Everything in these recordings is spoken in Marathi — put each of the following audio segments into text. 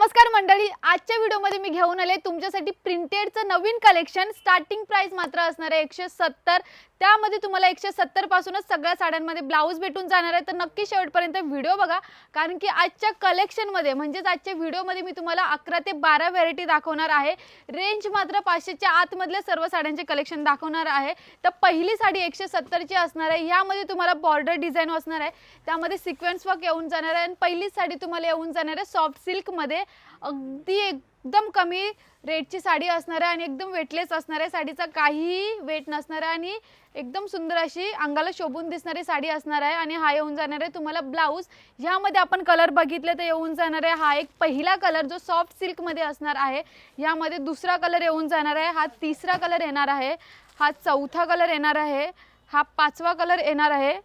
नमस्कार मंडळी आजच्या व्हिडिओमध्ये मी घेऊन आले. तुमच्यासाठी प्रिंटेडचं नवीन कलेक्शन. स्टार्टिंग प्राइस मात्र असणार आहे एकशे सत्तर. त्यामध्ये तुम्हाला एकशे सत्तर पासूनच सगळ्या साड्यांमध्ये ब्लाऊज भेटून जाणार आहे. तर नक्की शेवटपर्यंत व्हिडिओ बघा. कारण की आजच्या कलेक्शनमध्ये म्हणजेच आजच्या व्हिडिओमध्ये मी तुम्हाला अकरा ते बारा व्हेरायटी दाखवणार आहे. रेंज मात्र पाचशेच्या आतमधल्या सर्व साड्यांचे कलेक्शन दाखवणार आहे. तर पहिली साडी एकशे सत्तरची असणार आहे. ह्यामध्ये तुम्हाला बॉर्डर डिझाईन असणार आहे. त्यामध्ये सिक्वेन्स वर्क येऊन जाणार आहे. आणि पहिलीच साडी तुम्हाला येऊन जाणार आहे सॉफ्ट सिल्कमध्ये अगदी एकदम कमी रेटची साडी असणार आहे आणि एकदम वेटलेस असणार आहे साडीचा काहीही वेट नसणार आहे आणि एकदम सुंदर अशी अंगाला शोभून दिसणारी साडी असणार आहे. आणि हा येऊन जाणार आहे तुम्हाला ब्लाऊज ह्यामध्ये आपण कलर बघितले तर येऊन जाणार आहे. हा एक पहिला कलर जो सॉफ्ट सिल्कमध्ये असणार आहे. यामध्ये दुसरा कलर येऊन जाणार आहे. हा तिसरा कलर येणार आहे. हा चौथा कलर येणार आहे. हा पाचवा कलर येणार आहे.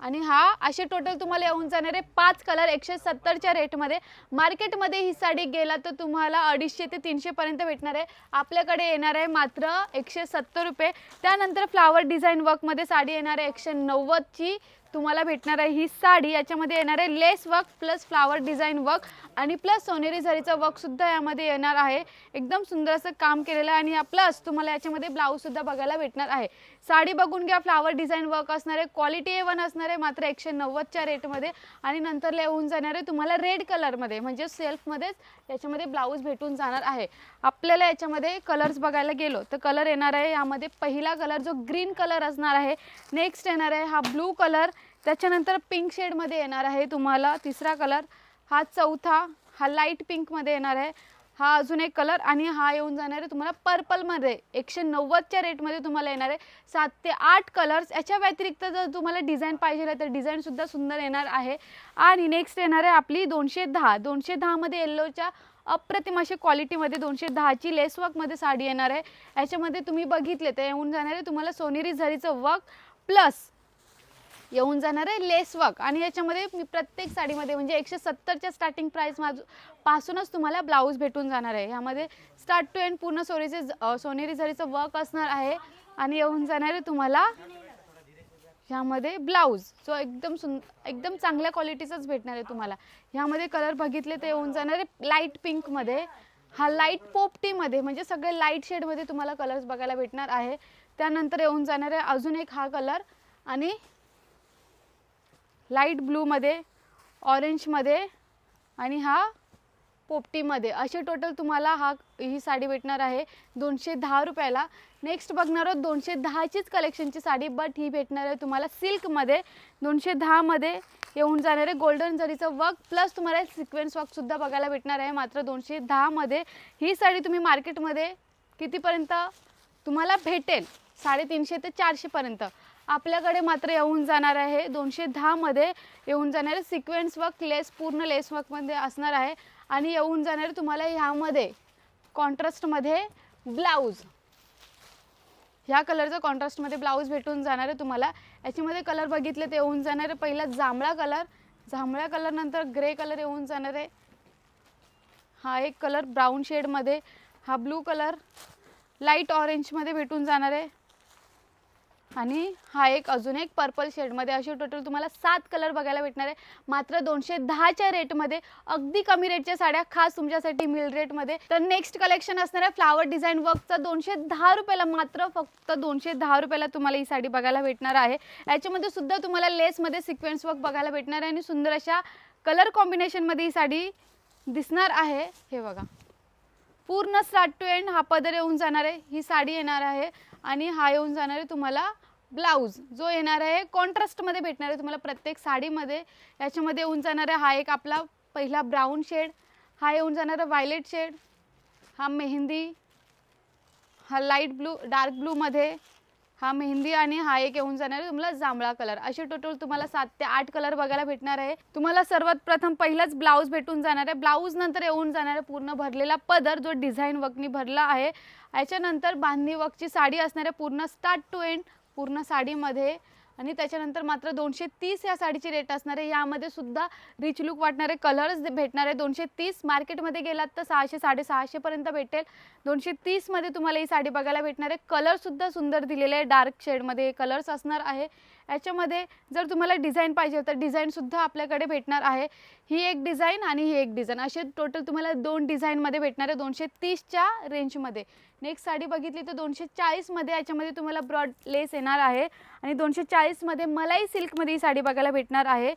आणि हा असे टोटल तुम्हाला येऊन जाणारे पाच कलर एकशे सत्तरच्या रेटमध्ये मार्केटमध्ये ही साडी गेला तर तुम्हाला अडीचशे ते तीनशेपर्यंत भेटणार आहे. आपल्याकडे येणार आहे मात्र एकशे सत्तर रुपये. त्यानंतर फ्लावर डिझाईन वर्कमध्ये साडी येणार आहे एकशे नव्वदची. तुम्हाला भेटणार आहे ही साडी. याच्यामध्ये येणार आहे lace work plus flower design work आणि प्लस सोनेरी झरीचा वर्कसुद्धा यामध्ये येणार आहे. एकदम सुंदर असं काम केलेलं आहे आणि प्लस तुम्हाला याच्यामध्ये ब्लाऊजसुद्धा बघायला भेटणार आहे. साडी बघून घ्या फ्लावर डिझाईन वर्क असणार आहे क्वालिटी ए वन असणार आहे मात्र एकशे नव्वदच्या रेटमध्ये आणि नंतर येऊन जाणार आहे तुम्हाला रेड कलरमध्ये म्हणजे सेल्फमध्येच याच्यामध्ये ब्लाऊज भेटून जाणार आहे. आपल्याला याच्यामध्ये कलर्स बघायला गेलो तर कलर येणार आहे यामध्ये पहिला कलर जो ग्रीन कलर असणार आहे नेक्स्ट येणार आहे हा ब्लू कलर त्याच्यानंतर पिंक शेडमध्ये येणार आहे तुम्हाला तिसरा कलर हा चौथा हा लाइट पिंकमध्ये येणार आहे. हा अजून एक कलर आणि हा येऊन जाणार आहे तुम्हाला पर्पलमध्ये एकशे नव्वदच्या रेटमध्ये तुम्हाला येणार आहे. सात ते आठ कलर्स याच्या व्यतिरिक्त जर तुम्हाला डिझाईन पाहिजे तर डिझाईनसुद्धा सुंदर येणार आहे. आणि नेक्स्ट येणार आहे आपली दोनशे दहा. दोनशे दहामध्ये येल्लोच्या अप्रतिम अशी क्वालिटीमध्ये दोनशे दहाची लेस वर्कमध्ये साडी येणार आहे. याच्यामध्ये तुम्ही बघितले तर येऊन जाणार आहे तुम्हाला सोनेरी झरीचं वर्क प्लस येऊन जाणार आहे लेस वर्क आणि याच्यामध्ये मी प्रत्येक साडीमध्ये म्हणजे एकशे सत्तरच्या स्टार्टिंग प्राईस माझ पासूनच तुम्हाला ब्लाऊज भेटून जाणार आहे. ह्यामध्ये स्टार्ट टू एंड पूर्ण सोरीचे सोनेरी झरीचं वर्क असणार आहे. आणि येऊन जाणार आहे तुम्हाला ह्यामध्ये ब्लाऊज जो एकदम सुंदर एकदम चांगल्या क्वालिटीचाच भेटणार आहे तुम्हाला. ह्यामध्ये कलर बघितले तर येऊन जाणार आहे लाइट पिंकमध्ये हा लाइट पोपटीमध्ये म्हणजे सगळे लाइट शेडमध्ये तुम्हाला कलर्स बघायला भेटणार आहे. त्यानंतर येऊन जाणार आहे अजून एक हा कलर आणि लाइट ब्लूमध्ये ऑरेंजमध्ये आणि हा पोपटीमध्ये. असे टोटल तुम्हाला हा ही साडी भेटणार आहे दोनशे दहा रुपयाला. नेक्स्ट बघणार आहोत दोनशे दहाचीच कलेक्शनची साडी बट ही भेटणार आहे तुम्हाला सिल्कमध्ये. दोनशे दहामध्ये येऊन जाणार आहे गोल्डन जरीचं वर्क प्लस तुम्हाला सिक्वेन्स वर्कसुद्धा बघायला भेटणार आहे. मात्र दोनशे दहामध्ये ही साडी तुम्ही मार्केटमध्ये कितीपर्यंत तुम्हाला भेटेल? साडेतीनशे ते चारशेपर्यंत. आपल्याकडे मात्र येऊन जाणार आहे. दोनशे दहामध्ये येऊन जाणारे सिक्वेन्स वर्क लेस पूर्ण लेस वर्कमध्ये असणार आहे. आणि येऊन जाणार तुम्हाला ह्यामध्ये कॉन्ट्रास्टमध्ये ब्लाऊज ह्या कलरचं कॉन्ट्रास्टमध्ये ब्लाऊज भेटून जाणार आहे तुम्हाला. याच्यामध्ये कलर बघितले ते येऊन जाणार आहे पहिला जांभळा कलर जांभळ्या कलरनंतर ग्रे कलर येऊन जाणार आहे. हा एक कलर ब्राऊन शेडमध्ये हा ब्लू कलर लाइट ऑरेंजमध्ये भेटून जाणार आहे. आणि हा एक अजून एक पर्पल शेडमध्ये असे टोटल तुम्हाला सात कलर बघायला भेटणार आहे. मात्र दोनशे दहाच्या रेटमध्ये अगदी कमी रेटच्या साड्या खास तुमच्यासाठी मिल रेटमध्ये तर नेक्स्ट कलेक्शन असणार आहे फ्लावर डिझाईन वर्कचा दोनशे दहा रुपयाला मात्र फक्त दोनशे दहा रुपयाला तुम्हाला ही साडी बघायला भेटणार आहे. याच्यामध्ये सुद्धा तुम्हाला लेसमध्ये सिक्वेन्स वर्क बघायला भेटणार आहे आणि सुंदर अशा कलर कॉम्बिनेशनमध्ये ही साडी दिसणार आहे. हे बघा. पूर्ण स्टार्ट टू एंड हा पदर येऊन जाणार आहे. ही साडी येणार आहे आणि हा येऊन जाणार आहे तुम्हाला ब्लाऊज. जो येणार आहे कॉन्ट्रास्टमध्ये भेटणार आहे तुम्हाला प्रत्येक साडीमध्ये. याच्यामध्ये येऊन जाणार आहे हा एक आपला पहिला ब्राऊन शेड हा येऊन जाणार आहे व्हायलेट शेड हा मेहंदी हा लाइट ब्लू डार्क ब्लूमध्ये हा मेहंदी आणि हा एक येऊन जाणार आहे तुम्हाला जांभळा कलर. असे टोटल तुम्हाला सात ते आठ कलर बघायला भेटणार आहे. तुम्हाला सर्वात प्रथम पहिलाच ब्लाऊज भेटून जाणार आहे. ब्लाऊज नंतर येऊन जाणार आहे पूर्ण भरलेला पदर जो डिझाईन वर्कनी भरला आहे. याच्यानंतर बांधणी वर्कची साडी असणार आहे पूर्ण स्टार्ट टू एंड पूर्ण साडीमध्ये. आणि त्याच्यानंतर मात्र दोनशे तीस या साडीची रेट असणार आहे. यामध्ये सुद्धा रिच लुक वाटणारे कलर्स भेटणार आहे. दोनशे तीस मार्केटमध्ये गेलात तर सहाशे साडेसहाशेपर्यंत भेटेल. दोनशे तीसमध्ये तुम्हाला ही साडी बघायला भेटणार आहे. कलरसुद्धा सुंदर दिलेले आहे. डार्क शेडमध्ये कलर्स असणार आहे. याच्यामध्ये जर तुम्हाला डिझाईन पाहिजे तर डिझाईनसुद्धा आपल्याकडे भेटणार आहे. ही एक डिझाईन आणि ही एक डिझाईन असे टोटल तुम्हाला दोन डिझाईनमध्ये भेटणार आहे दोनशे तीसच्या रेंजमध्ये नेक्स्ट साडी बघितली तर दोनशे चाळीसमध्ये याच्यामध्ये तुम्हाला ब्रॉड लेस येणार आहे. आणि दोनशे चाळीसमध्ये मलाई सिल्कमध्ये ही साडी बघायला भेटणार आहे.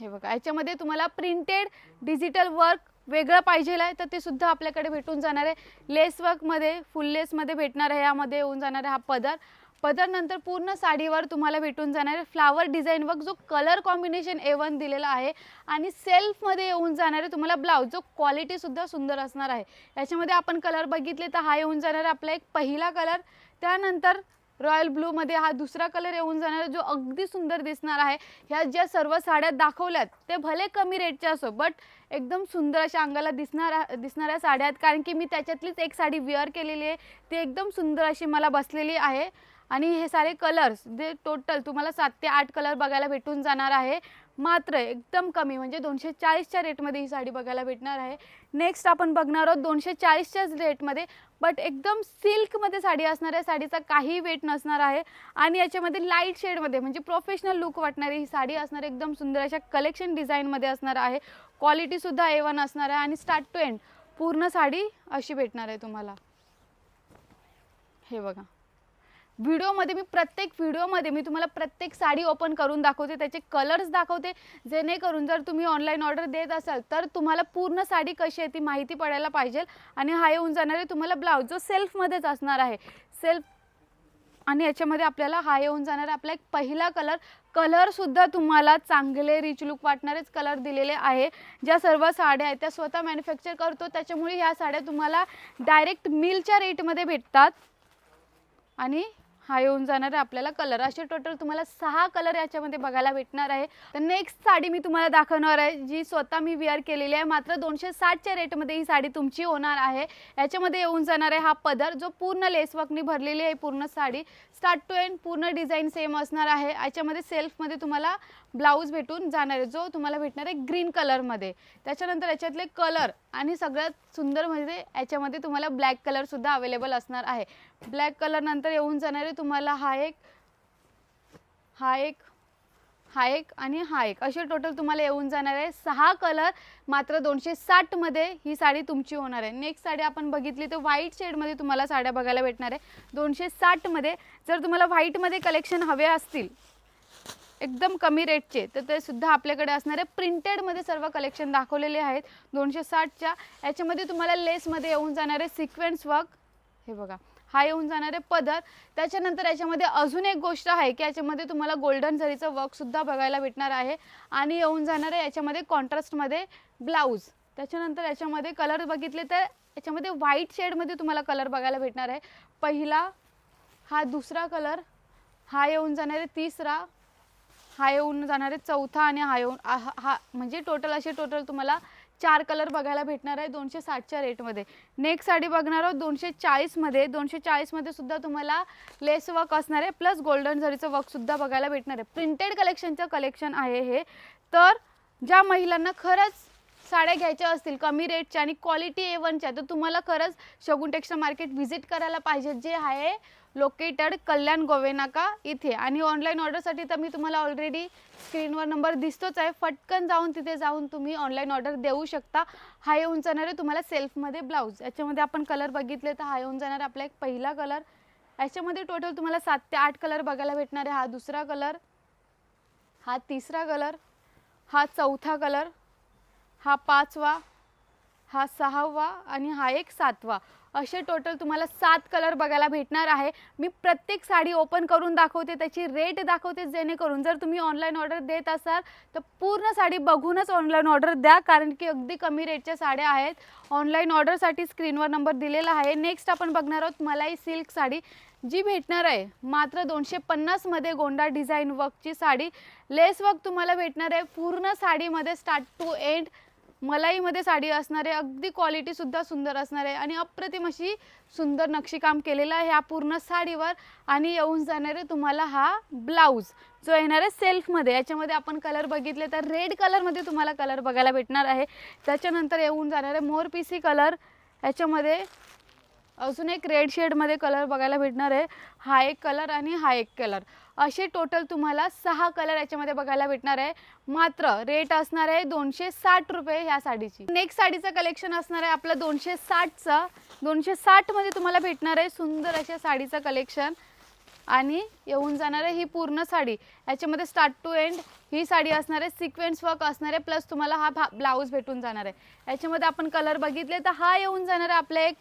हे बघा याच्यामध्ये तुम्हाला प्रिंटेड डिजिटल वर्क वेगळं पाहिजे आहे तर ते सुद्धा आपल्याकडे भेटून जाणार आहे. लेस वर्कमध्ये फुल लेसमध्ये भेटणार आहे यामध्ये येऊन जाणार आहे हा पदर. पदर नंतर पूर्ण साडीवर तुम्हाला भेटून जाणार आहे. फ्लावर डिझाईन वर्क जो कलर कॉम्बिनेशन ए वन दिलेला आहे आणि सेल्फमध्ये येऊन जाणार आहे तुम्हाला ब्लाऊज जो क्वालिटीसुद्धा सुंदर असणार आहे. याच्यामध्ये आपण कलर बघितले तर हा येऊन जाणार आहे आपला एक पहिला कलर त्यानंतर रॉयल ब्लूमध्ये हा दुसरा कलर येऊन जाणार जो अगदी सुंदर दिसणार आहे. ह्या ज्या सर्व साड्या दाखवल्यात ते भले कमी रेटच्या असो बट एकदम सुंदर अशा अंगाला दिसणार दिसणाऱ्या साड्या आहेत. कारण की मी त्याच्यातलीच एक साडी वेअर केलेली आहे. ती एकदम सुंदर अशी मला बसलेली आहे. आणि हे सारे कलर्स जे टोटल तुम्हाला सात ते आठ कलर बघायला भेटून जाणार आहे. मात्र एकदम कमी म्हणजे दोनशे चाळीसच्या रेटमध्ये ही साडी बघायला भेटणार आहे. नेक्स्ट आपण बघणार आहोत दोनशे चाळीसच्याच रेटमध्ये बट एकदम सिल्कमध्ये साडी असणार आहे. साडीचा काही वेट नसणार आहे. आणि याच्यामध्ये लाइट शेडमध्ये म्हणजे प्रोफेशनल लुक वाटणारी ही साडी असणार आहे. एकदम सुंदर अशा कलेक्शन डिझाईनमध्ये असणार आहे. क्वालिटीसुद्धा ए वन असणार आहे. आणि स्टार्ट टू एंड पूर्ण साडी अशी भेटणार आहे तुम्हाला. हे बघा. व्हिडिओमध्ये मी प्रत्येक व्हिडिओमध्ये मी तुम्हाला प्रत्येक साडी ओपन करून दाखवते त्याचे कलर्स दाखवते. जेणेकरून जर तुम्ही ऑनलाईन ऑर्डर देत असाल तर तुम्हाला पूर्ण साडी कशी आहे ती माहिती पडायला पाहिजे. आणि हा येऊन जाणारे तुम्हाला ब्लाऊज जो सेल्फमध्येच असणार आहे. सेल्फ आणि याच्यामध्ये आपल्याला हा येऊन जाणारा आपला एक पहिला कलर कलरसुद्धा तुम्हाला चांगले रिच लुक वाटणारेच कलर दिलेले आहे. ज्या सर्व साड्या आहेत त्या स्वतः मॅन्युफॅक्चर करतो त्याच्यामुळे ह्या साड्या तुम्हाला डायरेक्ट मिलच्या रेटमध्ये भेटतात. आणि हा येऊन जाणार आहे. आपल्याला कलर असे टोटल तुम्हाला सहा कलर याच्यामध्ये बघायला भेटणार आहे. तर नेक्स्ट साडी मी तुम्हाला दाखवणार आहे जी स्वतः मी वेअर केलेली आहे. मात्र दोनशे साठच्या रेटमध्ये ही साडी तुमची होणार आहे. याच्यामध्ये येऊन जाणार आहे हा पदर जो पूर्ण लेसवर्कनी भरलेली आहे पूर्ण साडी. स्टार्ट टू एंड पूर्ण डिझाईन सेम असणार आहे. याच्यामध्ये सेल्फमध्ये तुम्हाला ब्लाऊज भेटून जाणार आहे. जो तुम्हाला भेटणार आहे ग्रीन कलरमध्ये. त्याच्यानंतर याच्यातले कलर आणि सगळ्यात सुंदर म्हणजे याच्यामध्ये तुम्हाला ब्लॅक कलरसुद्धा अवेलेबल असणार आहे. ब्लॅक कलरनंतर येऊन जाणार आहे तुम्हाला हा एक हा एक हा एक आणि हा एक. असे टोटल तुम्हाला येऊन जाणार आहे. सहा कलर मात्र दोनशे साठमध्ये ही साडी तुमची होणार आहे. नेक्स्ट साडी आपण बघितली तर व्हाईट शेडमध्ये तुम्हाला साड्या बघायला भेटणार आहे. दोनशे साठमध्ये जर तुम्हाला व्हाईटमध्ये कलेक्शन हवे असतील एकदम कमी रेटचे तर ते सुद्धा आपल्याकडे असणारे प्रिंटेडमध्ये सर्व कलेक्शन दाखवलेले आहेत. दोनशे साठच्या. याच्यामध्ये तुम्हाला लेसमध्ये येऊन जाणारे सिक्वेन्स वर्क हे बघा हा येऊन जाणारे पदर. त्याच्यानंतर याच्यामध्ये अजून एक गोष्ट आहे की याच्यामध्ये तुम्हाला गोल्डन झरीचं वर्कसुद्धा बघायला भेटणार आहे. आणि येऊन जाणार आहे याच्यामध्ये कॉन्ट्रास्टमध्ये ब्लाऊज त्याच्यानंतर याच्यामध्ये कलर बघितले तर याच्यामध्ये व्हाईट शेडमध्ये तुम्हाला कलर बघायला भेटणार आहे. पहिला हा दुसरा कलर हा येऊन जाणार आहे तिसरा हा येऊन जाणार आहे. चौथा आणि हा येऊन हा हा- म्हणजे टोटल असे टोटल तुम्हाला चार कलर बघायला भेटणार आहे दोनशे साठच्या रेटमध्ये नेक्स्ट साडी बघणार आहोत दोनशे चाळीसमध्ये दोनशे चाळीसमध्ये सुद्धा तुम्हाला लेस वर्क असणार आहे. प्लस गोल्डन झरीचं वर्कसुद्धा बघायला भेटणार आहे. प्रिंटेड कलेक्शनचं कलेक्शन आहे हे. तर ज्या महिलांना खरंच साड्या घ्यायच्या असतील कमी रेटच्या आणि क्वालिटी ए वनच्या तर तुम्हाला खरंच शगुन टेक्स्टाईल मार्केट व्हिजिट करायला पाहिजे. जे आहे लोकेटेड कल्याण गोवेनाका इथे. आणि ऑनलाईन ऑर्डरसाठी तर मी तुम्हाला ऑलरेडी स्क्रीनवर नंबर दिसतोच आहे. फटकन जाऊन तिथे जाऊन तुम्ही ऑनलाईन ऑर्डर देऊ शकता. हा येऊन जाणार आहे तुम्हाला सेल्फमध्ये ब्लाऊज याच्यामध्ये आपण कलर बघितले तर हा येऊन जाणार आपला एक पहिला कलर याच्यामध्ये टोटल तुम्हाला सात ते आठ कलर बघायला भेटणार आहे. हा दुसरा कलर हा तिसरा कलर हा चौथा कलर हा पाचवा. हा सहावा. आणि हा एक सातवा. असे टोटल तुम्हाला सात कलर बघायला भेटणार आहे. मी प्रत्येक साडी ओपन करून दाखवते त्याची रेट दाखवते जेणेकरून जर तुम्ही ऑनलाईन ऑर्डर देत असाल तर पूर्ण साडी बघूनच ऑनलाईन ऑर्डर द्या कारण की अगदी कमी रेटच्या साड्या आहेत. ऑनलाईन ऑर्डरसाठी स्क्रीनवर नंबर दिलेला आहे. नेक्स्ट आपण बघणार आहोत मलाई सिल्क साडी जी भेटणार आहे मात्र दोनशे पन्नासमध्ये गोंडा डिझाईन वर्कची साडी. लेस वर्क तुम्हाला भेटणार आहे. पूर्ण साडीमध्ये स्टार्ट टू एंड मलाईमध्ये साडी असणार आहे अगदी क्वालिटीसुद्धा सुंदर असणार आहे आणि अप्रतिम अशी सुंदर नक्षीकाम केलेलं आहे ह्या पूर्ण साडीवर. आणि येऊन जाणारे तुम्हाला हा ब्लाऊज जो येणार आहे सेल्फमध्ये याच्यामध्ये आपण कलर बघितले तर रेड कलरमध्ये तुम्हाला कलर बघायला भेटणार आहे. त्याच्यानंतर येऊन जाणारे आहे मोर पीसी कलर याच्यामध्ये अजून एक रेड शेडमध्ये कलर बघायला भेटणार आहे. हा एक कलर आणि हा एक कलर असे टोटल तुम्हाला सहा कलर याच्यामध्ये बघायला भेटणार आहे. मात्र रेट असणार आहे दोनशे साठ रुपये ह्या साडीची. नेक्स्ट साडीचं कलेक्शन असणार आहे आपलं दोनशे साठचं. दोनशे साठमध्ये तुम्हाला भेटणार आहे सुंदर अशा साडीचं कलेक्शन आणि येऊन जाणार आहे ही पूर्ण साडी. याच्यामध्ये स्टार्ट टू एंड ही साडी असणार आहे सिक्वेन्स वर्क असणार आहे प्लस तुम्हाला हा भा ब्लाऊज भेटून जाणार आहे. याच्यामध्ये आपण कलर बघितले तर हा येऊन जाणार आहे आपला एक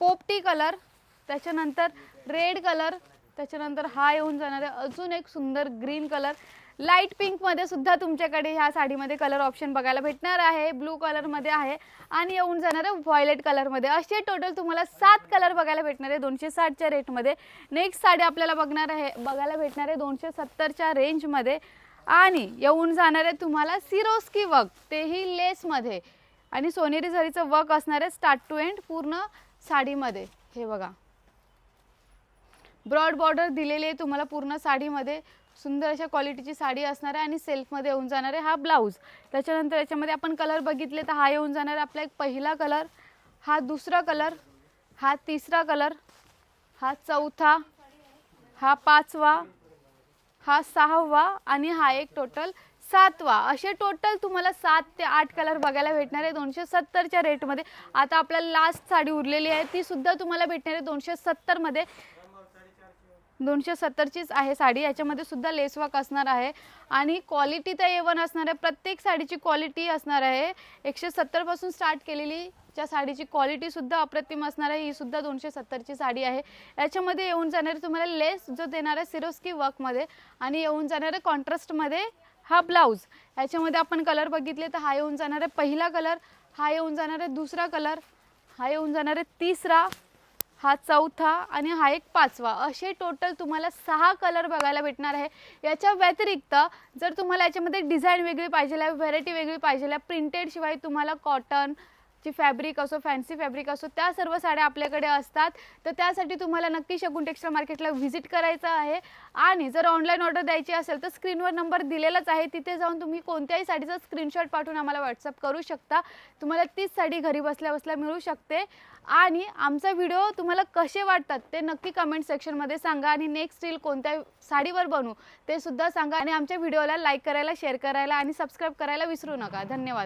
पोपटी कलर त्याच्यानंतर रेड कलर त्याच्यानंतर हा येऊन जाणार आहे. अजून एक सुंदर ग्रीन कलर. लाइट पिंकमध्ये सुद्धा तुमच्याकडे ह्या साडीमध्ये कलर ऑप्शन बघायला भेटणार आहे. ब्लू कलरमध्ये आहे. आणि येऊन जाणार आहे व्हायलेट कलरमध्ये असे टोटल तुम्हाला सात कलर बघायला भेटणार आहे. दोनशे साठच्या रेटमध्ये नेक्स्ट साडी आपल्याला बघणार आहे बघायला भेटणार आहे दोनशे सत्तरच्या रेंजमध्ये आणि येऊन जाणार आहे तुम्हाला सिरोस्की वर्क तेही लेसमध्ये आणि सोनेरी झरीचं वर्क असणार आहे स्टार्ट टू एंड पूर्ण साडीमध्ये. हे बघा. ब्रॉड बॉर्डर दिलेली आहे तुम्हाला पूर्ण साडीमध्ये. सुंदर अशा क्वालिटीची साडी असणार आहे आणि सेल्फमध्ये येऊन जाणार आहे हा ब्लाऊज. त्याच्यानंतर याच्यामध्ये आपण कलर बघितले तर हा येऊन जाणार आहे आपला एक पहिला कलर हा दुसरा कलर हा तिसरा कलर हा चौथा हा पाचवा हा सहावा आणि हा एक टोटल सातवा. असे टोटल तुम्हाला सात ते आठ कलर बघायला भेटणार आहे दोनशे सत्तरच्या रेटमध्ये आता आपल्याला लास्ट साडी उरलेली आहे ती सुद्धा तुम्हाला भेटणार आहे दोनशे सत्तरमध्ये. दोनशे सत्तरचीच आहे साडी. याच्यामध्ये सुद्धा लेसवर्क असणार आहे. आणि क्वालिटी तर एवन असणार आहे. प्रत्येक साडीची क्वालिटी असणार आहे. एकशे सत्तरपासून स्टार्ट केलेली च्या साडीची क्वालिटीसुद्धा अप्रतिम असणार आहे. ही सुद्धा दोनशे सत्तरची साडी आहे. याच्यामध्ये येऊन जाणारे तुम्हाला लेस जो देणार आहे सिरोस्की वर्कमध्ये आणि येऊन जाणारे कॉन्ट्रास्टमध्ये हा ब्लाऊज याच्यामध्ये आपण कलर बघितले तर हा येऊन जाणार आहे पहिला कलर हा येऊन जाणार आहे दुसरा कलर हा येऊन जाणार आहे तिसरा हा चौथा आणि हा एक पाचवा. असे टोटल तुम्हाला सहा कलर बघायला भेटणार आहे. याच्या व्यतिरिक्त जर तुम्हाला याच्यामध्ये डिझाईन वेगळी पाहिजे आहे व्हेरायटी वेगळी पाहिजे आहे प्रिंटेड शिवाय तुम्हाला कॉटन जी फॅब्रिक असो फॅन्सी फॅब्रिक असो त्या सर्व साड्या आपल्याकडे असतात. तर त्यासाठी तुम्हाला नक्की शगुन टेक्स्टाईल मार्केटला व्हिजिट करायचं आहे. आणि जर ऑनलाईन ऑर्डर द्यायची असेल तर स्क्रीनवर नंबर दिलेलाच आहे. तिथे जाऊन तुम्ही कोणत्याही साडीचा स्क्रीनशॉट पाठवून आम्हाला व्हॉट्सअप करू शकता. तुम्हाला तीच साडी घरी बसल्या बसल्या मिळू शकते. आणि आमचा व्हिडिओ तुम्हाला कसे वाटतात ते नक्की कमेंट सेक्शनमध्ये सांगा. आणि नेक्स्ट रील कोणत्या साडीवर बनवू ते सुद्धा सांगा. आणि आमच्या व्हिडिओला लाईक करायला शेअर करायला आणि सबस्क्राईब करायला विसरू नका. धन्यवाद.